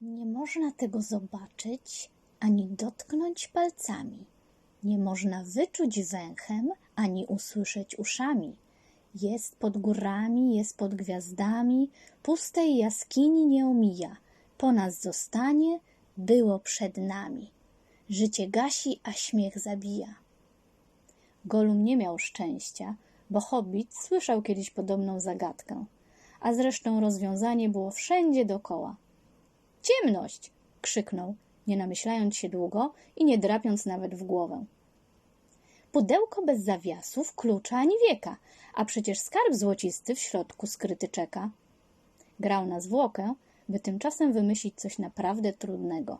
Nie można tego zobaczyć ani dotknąć palcami. Nie można wyczuć węchem ani usłyszeć uszami. Jest pod górami, jest pod gwiazdami, pustej jaskini nie omija. Po nas zostanie, było przed nami. Życie gasi, a śmiech zabija. Golum nie miał szczęścia, bo hobbit słyszał kiedyś podobną zagadkę, a zresztą rozwiązanie było wszędzie dokoła. Ciemność! krzyknął, nie namyślając się długo i nie drapiąc nawet w głowę. Pudełko bez zawiasów, klucza ani wieka, a przecież skarb złocisty w środku skryty czeka. Grał na zwłokę, by tymczasem wymyślić coś naprawdę trudnego.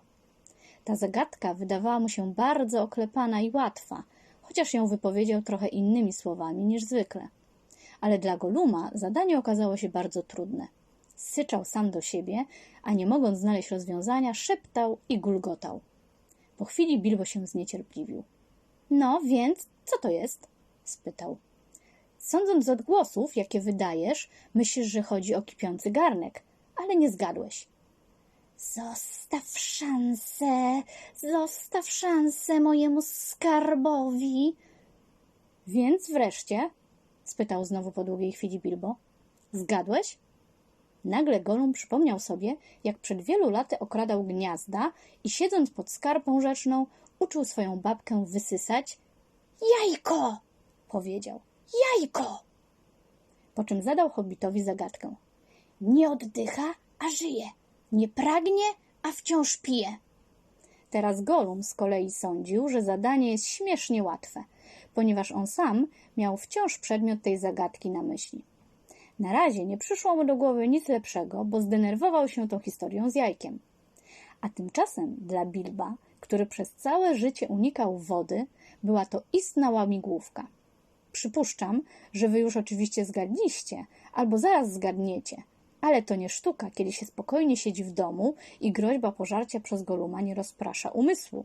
Ta zagadka wydawała mu się bardzo oklepana i łatwa, chociaż ją wypowiedział trochę innymi słowami niż zwykle. Ale dla Goluma zadanie okazało się bardzo trudne. Syczał sam do siebie, a nie mogąc znaleźć rozwiązania, szeptał i gulgotał. Po chwili Bilbo się zniecierpliwił. No, więc co to jest? spytał. Sądząc z odgłosów, jakie wydajesz, myślisz, że chodzi o kipiący garnek, ale nie zgadłeś. Zostaw szansę, zostaw szansę mojemu skarbowi. Więc wreszcie, spytał znowu po długiej chwili Bilbo, zgadłeś? Nagle Golum przypomniał sobie, jak przed wielu laty okradał gniazda i siedząc pod skarpą rzeczną, uczył swoją babkę wysysać. Jajko! powiedział. Jajko! Po czym zadał hobbitowi zagadkę. Nie oddycha, a żyje. Nie pragnie, a wciąż pije. Teraz Golum z kolei sądził, że zadanie jest śmiesznie łatwe, ponieważ on sam miał wciąż przedmiot tej zagadki na myśli. Na razie nie przyszło mu do głowy nic lepszego, bo zdenerwował się tą historią z jajkiem. A tymczasem dla Bilba, który przez całe życie unikał wody, była to istna łamigłówka. Przypuszczam, że wy już oczywiście zgadliście, albo zaraz zgadniecie, ale to nie sztuka, kiedy się spokojnie siedzi w domu i groźba pożarcia przez Goluma nie rozprasza umysłu.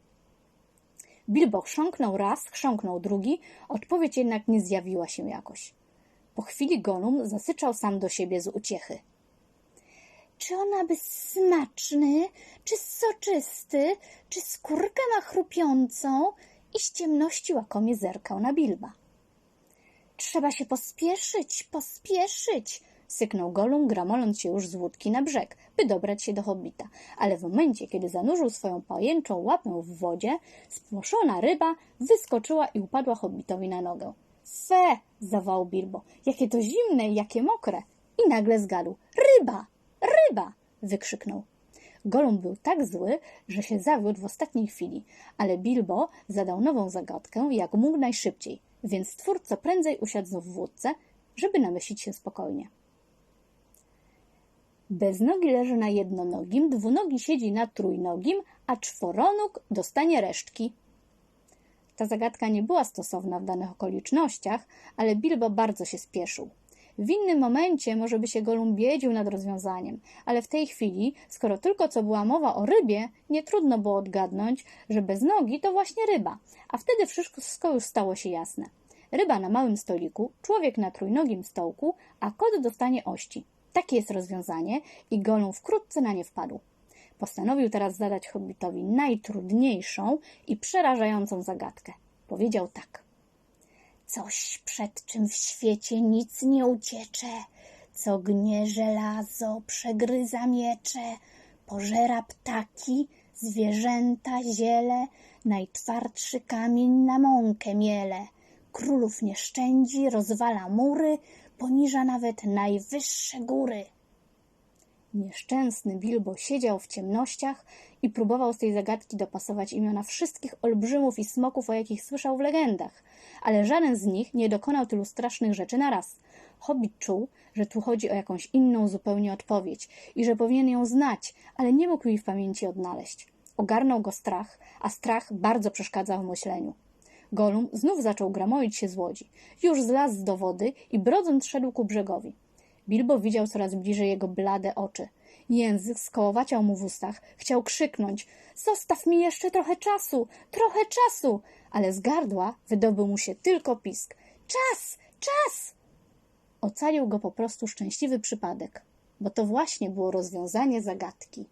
Bilbo chrząknął raz, chrząknął drugi, odpowiedź jednak nie zjawiła się jakoś. Po chwili Golum zasyczał sam do siebie z uciechy. Czy ona by smaczny, czy soczysty, czy skórkę ma chrupiącą? I z ciemności łakomie zerkał na Bilba. Trzeba się pospieszyć, pospieszyć, syknął Golum, gramoląc się już z łódki na brzeg, by dobrać się do hobbita. Ale w momencie, kiedy zanurzył swoją pajęczą łapę w wodzie, spłoszona ryba wyskoczyła i upadła hobbitowi na nogę. Fe! zawołał Bilbo. Jakie to zimne i jakie mokre! I nagle zgadł. Ryba! Ryba! wykrzyknął. Golum był tak zły, że się zawiódł w ostatniej chwili, ale Bilbo zadał nową zagadkę jak mógł najszybciej, więc stwór co prędzej usiadł znów w wódce, żeby namyślić się spokojnie. Beznogi leży na jednonogim, dwunogi siedzi na trójnogim, a czworonóg dostanie resztki. Ta zagadka nie była stosowna w danych okolicznościach, ale Bilbo bardzo się spieszył. W innym momencie może by się Golum biedził nad rozwiązaniem, ale w tej chwili, skoro tylko co była mowa o rybie, nie trudno było odgadnąć, że bez nogi to właśnie ryba, a wtedy wszystko już stało się jasne. Ryba na małym stoliku, człowiek na trójnogim stołku, a kot dostanie ości. Takie jest rozwiązanie i Golum wkrótce na nie wpadł. Postanowił teraz zadać hobbitowi najtrudniejszą i przerażającą zagadkę. Powiedział tak. Coś, przed czym w świecie nic nie uciecze, co gnie żelazo, przegryza miecze, pożera ptaki, zwierzęta, ziele, najtwardszy kamień na mąkę miele. Królów nie szczędzi, rozwala mury, poniża nawet najwyższe góry. Nieszczęsny Bilbo siedział w ciemnościach i próbował z tej zagadki dopasować imiona wszystkich olbrzymów i smoków, o jakich słyszał w legendach, ale żaden z nich nie dokonał tylu strasznych rzeczy naraz. Hobbit czuł, że tu chodzi o jakąś inną zupełnie odpowiedź i że powinien ją znać, ale nie mógł jej w pamięci odnaleźć. Ogarnął go strach, a strach bardzo przeszkadzał w myśleniu. Golum znów zaczął gramoić się z łodzi. Już zlazł do wody i brodząc szedł ku brzegowi. Bilbo widział coraz bliżej jego blade oczy. Język skołowaciał mu w ustach. Chciał krzyknąć: Zostaw mi jeszcze trochę czasu, trochę czasu! Ale z gardła wydobył mu się tylko pisk. Czas, czas! Ocalił go po prostu szczęśliwy przypadek, bo to właśnie było rozwiązanie zagadki.